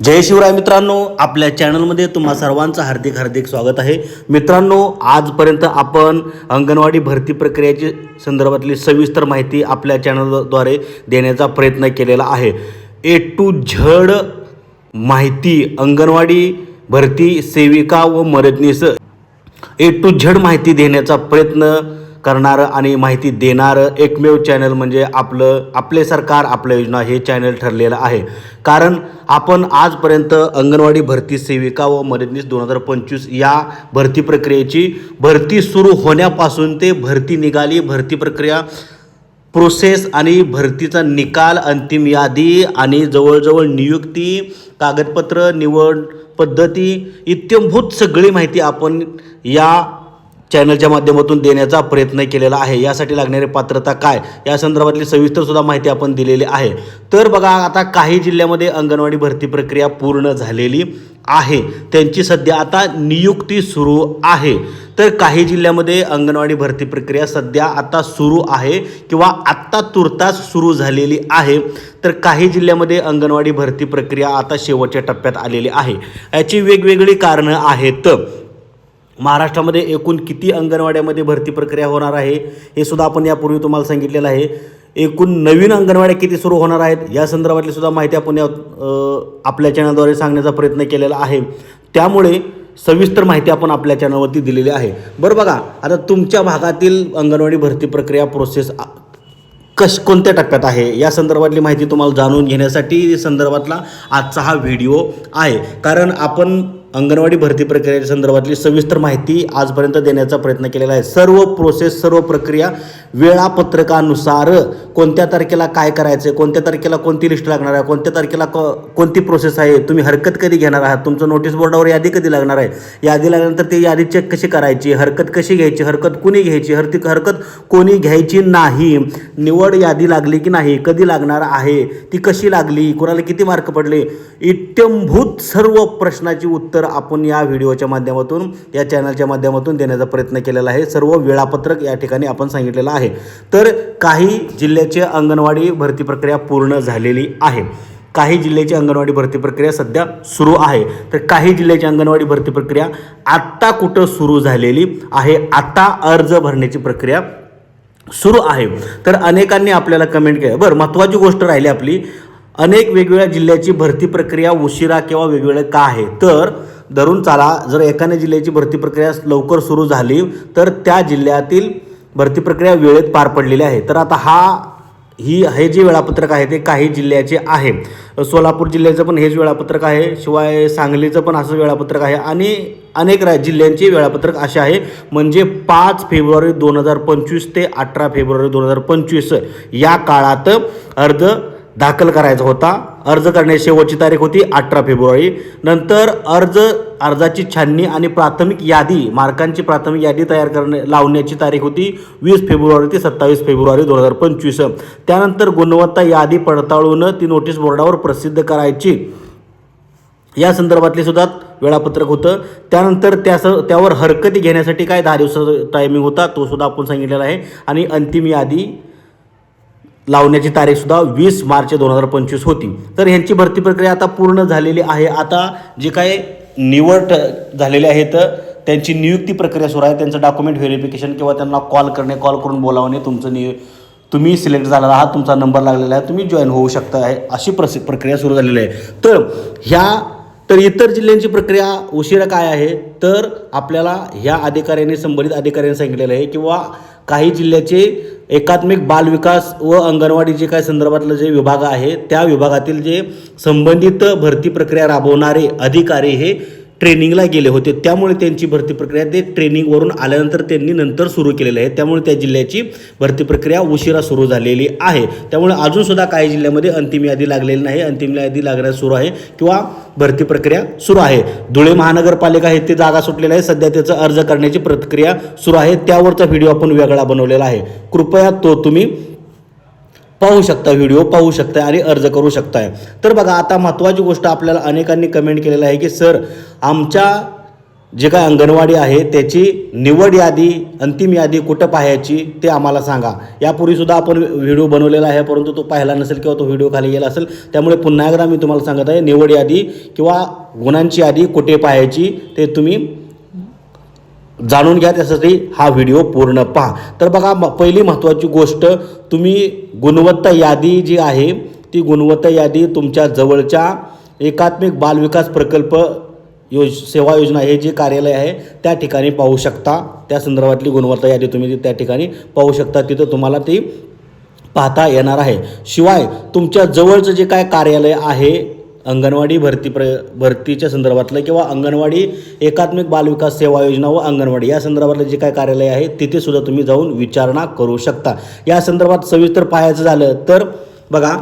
जय शिवराय मित्रांनो आपल्या चॅनलमध्ये तुम्हा सर्वांचं हार्दिक हार्दिक स्वागत आहे. मित्रांनो आजपर्यंत आपण अंगणवाडी भरती प्रक्रियेची संदर्भातली सविस्तर माहिती आपल्या चॅनलद्वारे देण्याचा प्रयत्न केलेला आहे. ए टू झड माहिती अंगणवाडी भरती सेविका व मदतनीस. ए टू झड माहिती देण्याचा प्रयत्न करणारं आणि माहिती देणारं एकमेव चॅनल म्हणजे आपलं आपले सरकार आपल्या योजना हे चॅनल ठरलेलं आहे. कारण आपण आजपर्यंत अंगणवाडी भरती सेविका व मदतनीस दोन हजार पंचवीस या भरती प्रक्रियेची भरती सुरू होण्यापासून ते भरती निघाली. भरती प्रक्रिया प्रोसेस आणि भरतीचा निकाल अंतिम यादी आणि जवळजवळ नियुक्ती कागदपत्र निवड पद्धती इत्यंभूत सगळी माहिती आपण या चॅनलच्या माध्यमातून देण्याचा प्रयत्न केलेला आहे. यासाठी लागणारी पात्रता काय? या संदर्भातली सविस्तर सुद्धा माहिती आपण दिलेली आहे. तर बघा आता काही जिल्ह्यामध्ये अंगणवाडी भरती प्रक्रिया पूर्ण झालेली आहे. त्यांची सध्या आता नियुक्ती सुरू आहे. तर काही जिल्ह्यामध्ये अंगणवाडी भरती प्रक्रिया सध्या आता सुरू आहे किंवा आत्ता तुर्तास सुरू झालेली आहे. तर काही जिल्ह्यामध्ये अंगणवाडी भरती प्रक्रिया आता शेवटच्या टप्प्यात आलेली आहे. याची वेगवेगळी कारणं आहेत. महाराष्ट्रामध्ये एकूण किती अंगणवाड्यामध्ये भरती प्रक्रिया होणार आहे हे सुद्धा आपण यापूर्वी तुम्हाला सांगितलेलं आहे. एकूण नवीन अंगणवाड्या किती सुरू होणार आहेत या संदर्भातली सुद्धा माहिती आपण या आपल्या चॅनलद्वारे सांगण्याचा प्रयत्न केलेला आहे. त्यामुळे सविस्तर माहिती आपण आपल्या चॅनलवरती दिलेली आहे. बरं बघा आता तुमच्या भागातील अंगणवाडी भरती प्रक्रिया प्रोसेस कश कोणत्या टप्प्यात आहे? या संदर्भातली माहिती तुम्हाला जाणून घेण्यासाठी संदर्भातला आजचा हा व्हिडिओ आहे. कारण आपण अंगणवाडी भरती प्रक्रियेच्या संदर्भातली सविस्तर माहिती आजपर्यंत देण्याचा प्रयत्न केलेला आहे. सर्व प्रोसेस सर्व प्रक्रिया वेळापत्रकानुसार कोणत्या तारखेला काय करायचं आहे कोणत्या तारखेला कोणती लिस्ट लागणार आहे कोणत्या तारखेला कोणती प्रोसेस आहे तुम्ही हरकत कधी घेणार आहात तुमचं नोटीस बोर्डावर यादी कधी लागणार आहे? यादी लागल्यानंतर ती यादी चेक कशी करायची हरकत कशी घ्यायची हरकत कुणी घ्यायची हरती हरकत कोणी घ्यायची नाही निवड यादी लागली की नाही कधी लागणार आहे ती कशी लागली कोणाला किती मार्क पडले इत्यंभूत सर्व प्रश्नाची उत्तर आपण या व्हिडिओच्या माध्यमातून या चॅनलच्या माध्यमातून देण्याचा प्रयत्न केलेला आहे. सर्व वेळापत्रक या ठिकाणी आपण सांगितलेलं आहे. तर काही जिल्ह्याचे अंगणवाडी भरती प्रक्रिया पूर्ण झालेली आहे. काही जिल्ह्याची अंगणवाडी भरती प्रक्रिया सध्या सुरू आहे. तर काही जिल्ह्याची अंगणवाडी भरती प्रक्रिया आत्ता कुठं सुरू झालेली आहे? आत्ता अर्ज भरण्याची प्रक्रिया सुरू आहे. तर अनेकांनी आपल्याला कमेंट केलं. बरं महत्त्वाची गोष्ट राहिली आपली. अनेक वेगवेगळ्या जिल्ह्याची भरती प्रक्रिया उशिरा किंवा वेगवेगळ्या का आहे? तर धरून चाला जर एखाद्या जिल्ह्याची भरती प्रक्रिया लवकर सुरू झाली तर त्या जिल्ह्यातील भरती प्रक्रिया वेळेत पार पडलेली आहे. तर आता हा ही हे जे वेळापत्रक आहे ते काही जिल्ह्याचे आहे. सोलापूर जिल्ह्याचं पण हेच वेळापत्रक आहे शिवाय सांगलीचं पण असं वेळापत्रक आहे आणि अनेक रा जिल्ह्यांचे वेळापत्रक असे आहे. म्हणजे पाच फेब्रुवारी दोन हजार पंचवीस ते अठरा फेब्रुवारी दोन हजार पंचवीस या काळात अर्ध दाखल करायचा होता. अर्ज करण्याची शेवटची तारीख होती अठरा फेब्रुवारी. नंतर अर्ज अर्जाची छाननी आणि प्राथमिक यादी मार्कांची प्राथमिक यादी तयार करणे लावण्याची तारीख होती वीस फेब्रुवारी ते सत्तावीस फेब्रुवारी दोन हजार पंचवीस. त्यानंतर गुणवत्ता यादी पडताळून ती नोटीस बोर्डावर प्रसिद्ध करायची. या संदर्भातले सुद्धा वेळापत्रक होतं. त्यानंतर त्यास त्यावर हरकती घेण्यासाठी काय दहा दिवसाचा टायमिंग होता तो सुद्धा आपण सांगितलेला आहे. आणि अंतिम यादी लावण्याची तारीखसुद्धा वीस मार्च दोन हजार पंचवीस होती. तर ह्यांची भरती प्रक्रिया आता पूर्ण झालेली आहे. आता जे काय निवड झालेले आहेत त्यांची नियुक्ती प्रक्रिया सुरू आहे. त्यांचं डॉक्युमेंट व्हेरिफिकेशन किंवा त्यांना कॉल करणे कॉल करून बोलावणे तुमचं नि तुम्ही सिलेक्ट झालेला आहात तुमचा नंबर लागलेला आहे तुम्ही जॉईन होऊ शकता आहे अशी प्रसि प्रक्रिया सुरू झालेली आहे. तर ह्या तर इतर जिल्ह्यांची प्रक्रिया उशिरा काय आहे? तर आपल्याला ह्या अधिकाऱ्यांनी संबंधित अधिकाऱ्यांनी सांगितलेलं आहे किंवा काही जिल्ह्याचे एकात्मिक बालविकास व अंगणवाडी जे काय संदर्भातलं जे विभाग आहे त्या विभागातील जे संबंधित भरती प्रक्रिया राबवणारे अधिकारी हे ट्रेनिंगला गेले होते. त्यामुळे त्यांची भरती प्रक्रिया ते ट्रेनिंगवरून आल्यानंतर त्यांनी नंतर सुरू केलेलं आहे. त्यामुळे त्या जिल्ह्याची भरती प्रक्रिया उशिरा सुरू झालेली आहे. त्यामुळे अजूनसुद्धा काही जिल्ह्यामध्ये अंतिम यादी लागलेली नाही. अंतिम यादी लागण्यास सुरू आहे किंवा भरती प्रक्रिया सुरू आहे. धुळे महानगरपालिका हे ते जागा सुटलेलं आहे. सध्या त्याचा अर्ज करण्याची प्रक्रिया सुरू आहे. त्यावरचा व्हिडिओ आपण वेगळा बनवलेला आहे. कृपया तो तुम्ही पाहू शकता व्हिडिओ पाहू शकताय आणि अर्ज करू शकताय. तर बघा आता महत्त्वाची गोष्ट आपल्याला अनेकांनी कमेंट केलेलं आहे की सर आमच्या जे काय अंगणवाडी आहे त्याची निवड यादी अंतिम यादी कुठं पाहायची ते आम्हाला सांगा. यापूर्वीसुद्धा आपण व्हिडिओ बनवलेला आहे परंतु तो पाहिला नसेल किंवा तो व्हिडिओ खाली गेला असेल त्यामुळे पुन्हा एकदा मी तुम्हाला सांगत आहे निवड यादी किंवा गुणांची यादी कुठे पाहायची ते तुम्ही जाणून घ्या त्यासाठी हा व्हिडिओ पूर्ण पहा. तर बघा म- पहिली महत्त्वाची गोष्ट तुम्ही गुणवत्ता यादी जी आहे ती गुणवत्ता यादी तुमच्या जवळच्या एकात्मिक बालविकास प्रकल्प योज सेवा योजना हे जे कार्यालय आहे त्या ठिकाणी पाहू शकता. त्या संदर्भातली गुणवत्ता यादी तुम्ही त्या ठिकाणी पाहू शकता. तिथं तुम्हाला ती पाहता येणार आहे. शिवाय तुमच्या जवळचं जे काय कार्यालय आहे अंगणवाडी भरती प्र भरतीच्या संदर्भातलं किंवा अंगणवाडी एकात्मिक बालविकास सेवा योजना व अंगणवाडी या संदर्भातलं जे काय कार्यालय आहे तिथे सुद्धा तुम्ही जाऊन विचारणा करू शकता. या संदर्भात सविस्तर पाहायचं झालं तर बघा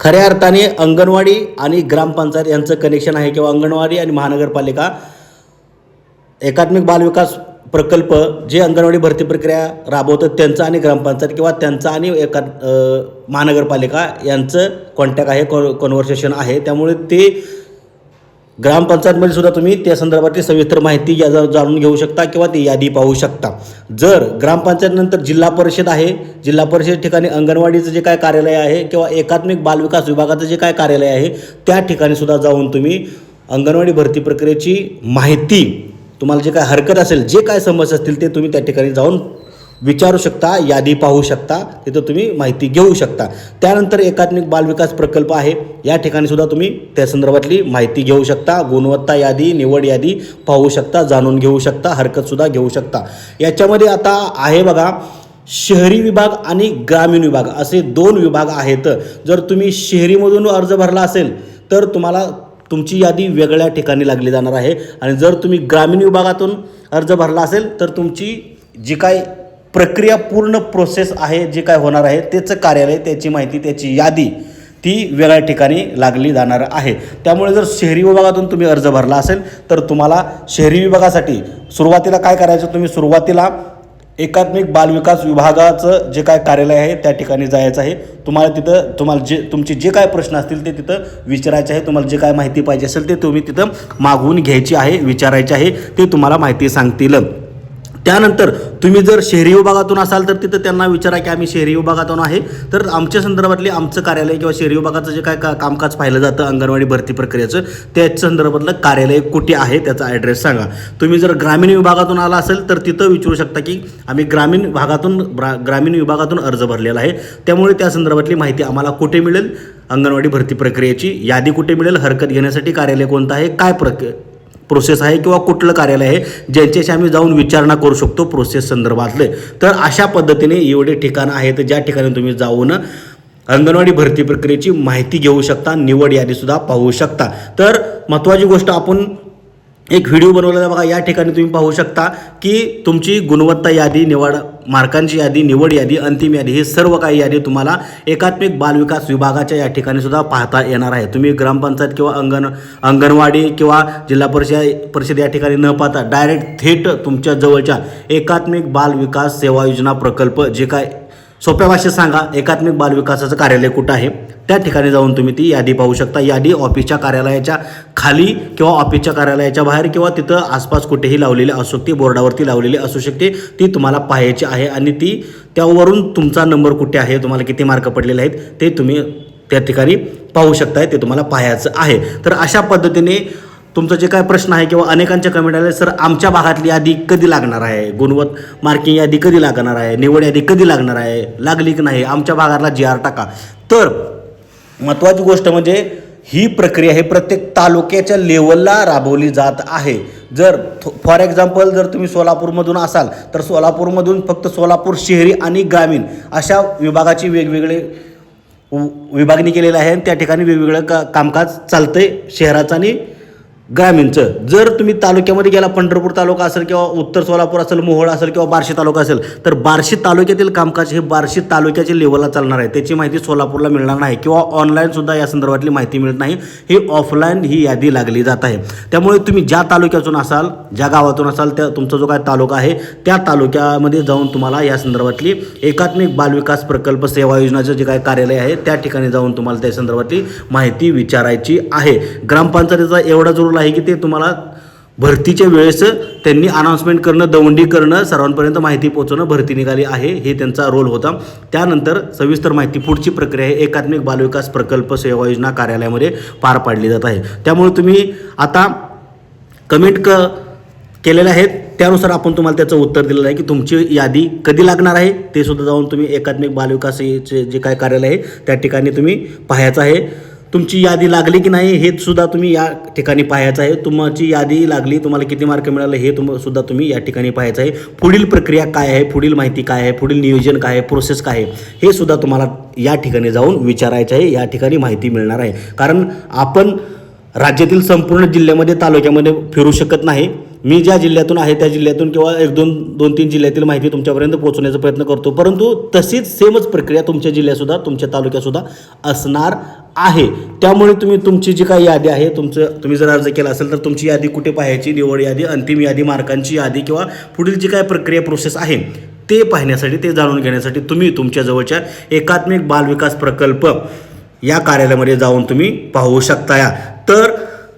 खऱ्या अर्थाने अंगणवाडी आणि ग्रामपंचायत यांचं कनेक्शन आहे किंवा अंगणवाडी आणि महानगरपालिका एकात्मिक बालविकास प्रकल्प जे अंगणवाडी भरती प्रक्रिया राबवतात त्यांचं आणि ग्रामपंचायत किंवा त्यांचं आणि एका महानगरपालिका यांचं कॉन्टॅक्ट आहे कॉन्व्हर्सेशन आहे. त्यामुळे ते ग्रामपंचायतमध्ये सुद्धा तुम्ही त्या संदर्भातली सविस्तर माहिती या जाणून घेऊ शकता किंवा ती यादी पाहू शकता. जर ग्रामपंचायतनंतर जिल्हा परिषद आहे जिल्हा परिषद ठिकाणी अंगणवाडीचं जे काय कार्यालय आहे किंवा एकात्मिक बालविकास विभागाचं जे काय कार्यालय आहे त्या ठिकाणी सुद्धा जाऊन तुम्ही अंगणवाडी भरती प्रक्रियेची माहिती तुम्हाला जे काय हरकत असेल जे काय समस्या असतील ते तुम्ही त्या ठिकाणी जाऊन विचारू शकता यादी पाहू शकता तिथं तुम्ही माहिती घेऊ शकता. त्यानंतर एकात्मिक बालविकास प्रकल्प आहे. या ठिकाणी सुद्धा तुम्ही त्या संदर्भातली माहिती घेऊ शकता गुणवत्ता यादी निवड यादी पाहू शकता जाणून घेऊ शकता हरकतसुद्धा घेऊ शकता. याच्यामध्ये आता आहे बघा शहरी विभाग आणि ग्रामीण विभाग असे दोन विभाग आहेत. जर तुम्ही शहरीमधून अर्ज भरला असेल तर तुम्हाला तुमची यादी वेगळ्या ठिकाणी लागली जाणार आहे. आणि जर तुम्ही ग्रामीण विभागातून अर्ज भरला असेल तर तुमची जी काय प्रक्रिया पूर्ण प्रोसेस आहे जे काय होणार आहे त्याचं कार्यालय त्याची माहिती त्याची यादी ती वेगळ्या ठिकाणी लागली जाणार आहे. त्यामुळे जर शहरी विभागातून तुम्ही अर्ज भरला असेल तर तुम्हाला शहरी विभागासाठी सुरुवातीला काय करायचं? तुम्ही सुरुवातीला एकात्मिक बालविकास विभागाचं जे काय कार्यालय आहे त्या ठिकाणी जायचं आहे. तुम्हाला तिथं तुम्हाला जे तुमचे जे काय प्रश्न असतील ते तिथं विचारायचे आहे. तुम्हाला जे काय माहिती पाहिजे असेल ते तुम्ही तिथं मागवून घ्यायची आहे विचारायचे आहे ते तुम्हाला माहिती सांगतील. त्यानंतर तुम्ही जर शहरी विभागातून असाल तर तिथं त्यांना विचारा की आम्ही शहरी विभागातून आहे. तर आमच्या संदर्भातले आमचं कार्यालय किंवा शहरी विभागाचं जे काय का कामकाज पाहिलं जातं अंगणवाडी भरती प्रक्रियेचं त्याच संदर्भातलं कार्यालय कुठे आहे त्याचा ॲड्रेस सांगा. तुम्ही जर ग्रामीण विभागातून आला असेल तर तिथं विचारू शकता की आम्ही ग्रामीण भागातून ग्रामीण विभागातून अर्ज भरलेला आहे. त्यामुळे त्या संदर्भातली माहिती आम्हाला कुठे मिळेल? अंगणवाडी भरती प्रक्रियेची यादी कुठे मिळेल? हरकत घेण्यासाठी कार्यालय कोणतं आहे? काय प्रक प्रोसेस आहे किंवा कुठलं कार्यालय आहे ज्यांच्याशी आम्ही जाऊन विचारणा करू शकतो प्रोसेस संदर्भातले. तर अशा पद्धतीने एवढे ठिकाणं आहेत ज्या ठिकाणी तुम्ही जाऊन अंगणवाडी भरती प्रक्रियेची माहिती घेऊ शकता निवड यादीसुद्धा पाहू शकता. तर महत्त्वाची गोष्ट आपण एक व्हिडिओ बनवलेला बघा या ठिकाणी तुम्ही पाहू शकता की तुमची गुणवत्ता यादी निवड मार्कांची यादी निवड यादी अंतिम यादी हे सर्व काही यादी तुम्हाला एकात्मिक बालविकास विभागाच्या या ठिकाणी सुद्धा पाहता येणार आहे. तुम्ही ग्रामपंचायत किंवा अंगण अंगणवाडी किंवा जिल्हा परिषद परिषद या ठिकाणी न पाहता डायरेक्ट थेट तुमच्या जवळच्या एकात्मिक बाल विकास सेवा योजना प्रकल्प जे काय सोप्या भाषेत सांगा एकात्मिक बालविकासाचं कार्यालय कुठं आहे? त्या ठिकाणी जाऊन तुम्ही ती यादी पाहू शकता. यादी ऑफिसच्या कार्यालयाच्या खाली किंवा ऑफिसच्या कार्यालयाच्या बाहेर किंवा तिथं आसपास कुठेही लावलेली असू शकते बोर्डावरती लावलेली असू शकते. ती तुम्हाला पाहायची आहे आणि ती त्यावरून तुमचा नंबर कुठे आहे तुम्हाला किती मार्क पडलेले आहेत ते तुम्ही त्या ठिकाणी पाहू शकताय ते तुम्हाला पाहायचं आहे. तर अशा पद्धतीने तुमचं जे काय प्रश्न आहे किंवा अनेकांच्या कमेंट आले सर आमच्या भागातली यादी कधी लागणार आहे? गुणवत मार्किंग यादी कधी लागणार आहे? निवड यादी कधी लागणार आहे? लागली की नाही? आमच्या भागातला जी आर टाका. तर महत्त्वाची गोष्ट म्हणजे ही प्रक्रिया हे प्रत्येक तालुक्याच्या लेवलला राबवली जात आहे. जर फॉर एक्झाम्पल जर तुम्ही सोलापूरमधून असाल तर सोलापूरमधून फक्त सोलापूर शहरी आणि ग्रामीण अशा विभागाची वेगवेगळे विभागणी केलेली आहे आणि त्या ठिकाणी वेगवेगळं का कामकाज चालतंय शहराचं आणि ग्रामीणचं. जर तुम्ही तालुक्यामध्ये गेला पंढरपूर तालुका असेल किंवा उत्तर सोलापूर असेल मोहोळ असेल किंवा बार्शी तालुका असेल तर बार्शी तालुक्यातील कामकाज हे बार्शी तालुक्याच्या लेवलला चालणार आहे. त्याची माहिती सोलापूरला मिळणार नाही किंवा ऑनलाईनसुद्धा या संदर्भातली माहिती मिळत नाही. ही ऑफलाईन ही यादी लागली जात आहे. त्यामुळे तुम्ही ज्या तालुक्यातून असाल ज्या गावातून असाल त्या तुमचा जो काय तालुका आहे त्या तालुक्यामध्ये जाऊन तुम्हाला या संदर्भातली एकात्मिक बालविकास प्रकल्प सेवा योजनाचं जे काय कार्यालय आहे त्या ठिकाणी जाऊन तुम्हाला त्या संदर्भातली माहिती विचारायची आहे. ग्रामपंचायतीचा एवढा जरूर आहे की ते तुम्हाला भरतीच्या वेळेस त्यांनी अनाऊन्समेंट करणं दवंडी करणं सर्वांपर्यंत माहिती पोहोचवणं भरती निघाली आहे हे त्यांचा रोल होता. त्यानंतर सविस्तर माहिती पुढची प्रक्रिया आहे. एकात्मिक बालविकास प्रकल्प सेवा योजना कार्यालयामध्ये पार पाडली जात आहे. त्यामुळे तुम्ही आता कमेंट क केलेले आहेत. त्यानुसार आपण तुम्हाला त्याचं उत्तर दिलेलं आहे की तुमची यादी कधी लागणार आहे ते सुद्धा जाऊन तुम्ही एकात्मिक बालविकासचे जे काय कार्यालय आहे त्या ठिकाणी तुम्ही पाहायचं आहे. तुमची यादी लागली की नाही हे सुद्धा तुम्ही या ठिकाणी पाहायचं आहे. तुमची यादी लागली तुम्हाला किती मार्क मिळाले हे तुम सुद्धा तुम्ही या ठिकाणी पाहायचं आहे. पुढील प्रक्रिया काय आहे पुढील माहिती काय आहे पुढील नियोजन काय आहे प्रोसेस काय आहे हे सुद्धा तुम्हाला या ठिकाणी जाऊन विचारायचं आहे. या ठिकाणी माहिती मिळणार आहे. कारण आपण राज्यातील संपूर्ण जिल्ह्यामध्ये तालुक्यामध्ये फिरू शकत नाही. मी ज्या जिल्ह्यातून आहे त्या जिल्ह्यातून किंवा एक दोन दोन तीन जिल्ह्यातील माहिती तुमच्यापर्यंत पोहोचवण्याचा प्रयत्न करतो. परंतु तशीच सेमच प्रक्रिया तुमच्या जिल्ह्यातसुद्धा तुमच्या तालुक्यातसुद्धा असणार आहे. त्यामुळे तुम्ही तुमची जी काही यादी आहे तुमचं तुम्ही जर अर्ज केला असेल तर तुमची यादी कुठे पाहायची? निवड यादी अंतिम यादी मार्कांची यादी किंवा पुढील जी काय प्रक्रिया प्रोसेस आहे ते पाहण्यासाठी ते जाणून घेण्यासाठी तुम्ही तुमच्या जवळच्या एकात्मिक बालविकास प्रकल्प या कार्यालयामध्ये जाऊन तुम्ही पाहू शकता या तर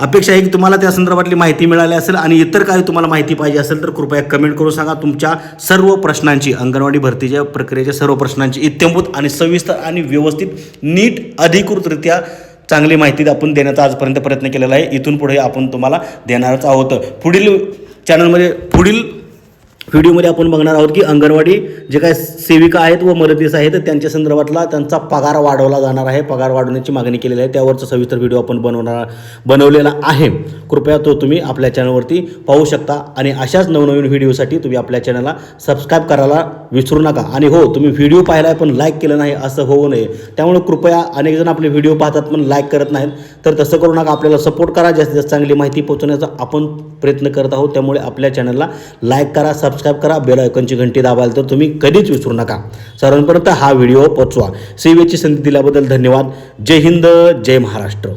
अपेक्षा आहे की तुम्हाला त्या संदर्भातली माहिती मिळाली असेल आणि इतर काही तुम्हाला माहिती पाहिजे असेल तर कृपया कमेंट करून सांगा. तुमच्या सर्व प्रश्नांची अंगणवाडी भरतीच्या प्रक्रियेच्या सर्व प्रश्नांची इत्यंभूत आणि सविस्तर आणि व्यवस्थित नीट अधिकृतरित्या चांगली माहिती आपण देण्याचा आजपर्यंत प्रयत्न केलेला आहे. इथून पुढे आपण तुम्हाला देणारच आहोत. पुढील चॅनलमध्ये पुढील व्हिडिओमध्ये आपण बघणार आहोत की अंगणवाडी जे काय सेविका आहेत व मदतीस आहेत त्यांच्या संदर्भातला त्यांचा पगार वाढवला जाणार आहे. पगार वाढवण्याची मागणी केलेली आहे. त्यावरचा सविस्तर व्हिडिओ आपण बनवणार बनवलेला आहे. कृपया तो तुम्ही आपल्या चॅनलवरती पाहू शकता. आणि अशाच नवनवीन व्हिडिओसाठी तुम्ही आपल्या चॅनलला सबस्क्राईब करायला विसरू नका. आणि हो तुम्ही व्हिडिओ पाहिला आहे पण लाईक केलं नाही असं होऊ नये. त्यामुळे कृपया अनेक जण आपले व्हिडिओ पाहतात पण लाईक करत नाहीत. तर तसं करू नका. आपल्याला सपोर्ट करा. जास्तीत जास्त चांगली माहिती पोहोचवण्याचा आपण प्रयत्न करत आहोत. त्यामुळे आपल्या चॅनलला लाईक करा सबस्क्राईब करा बेल आयकॉनची घंटी दाबाल तर तुम्ही कधीच विसरू नका. सर्वांपर्यंत हा व्हिडिओ पोचवा सेवेची संधी दिल्याबद्दल धन्यवाद. जय हिंद जय महाराष्ट्र.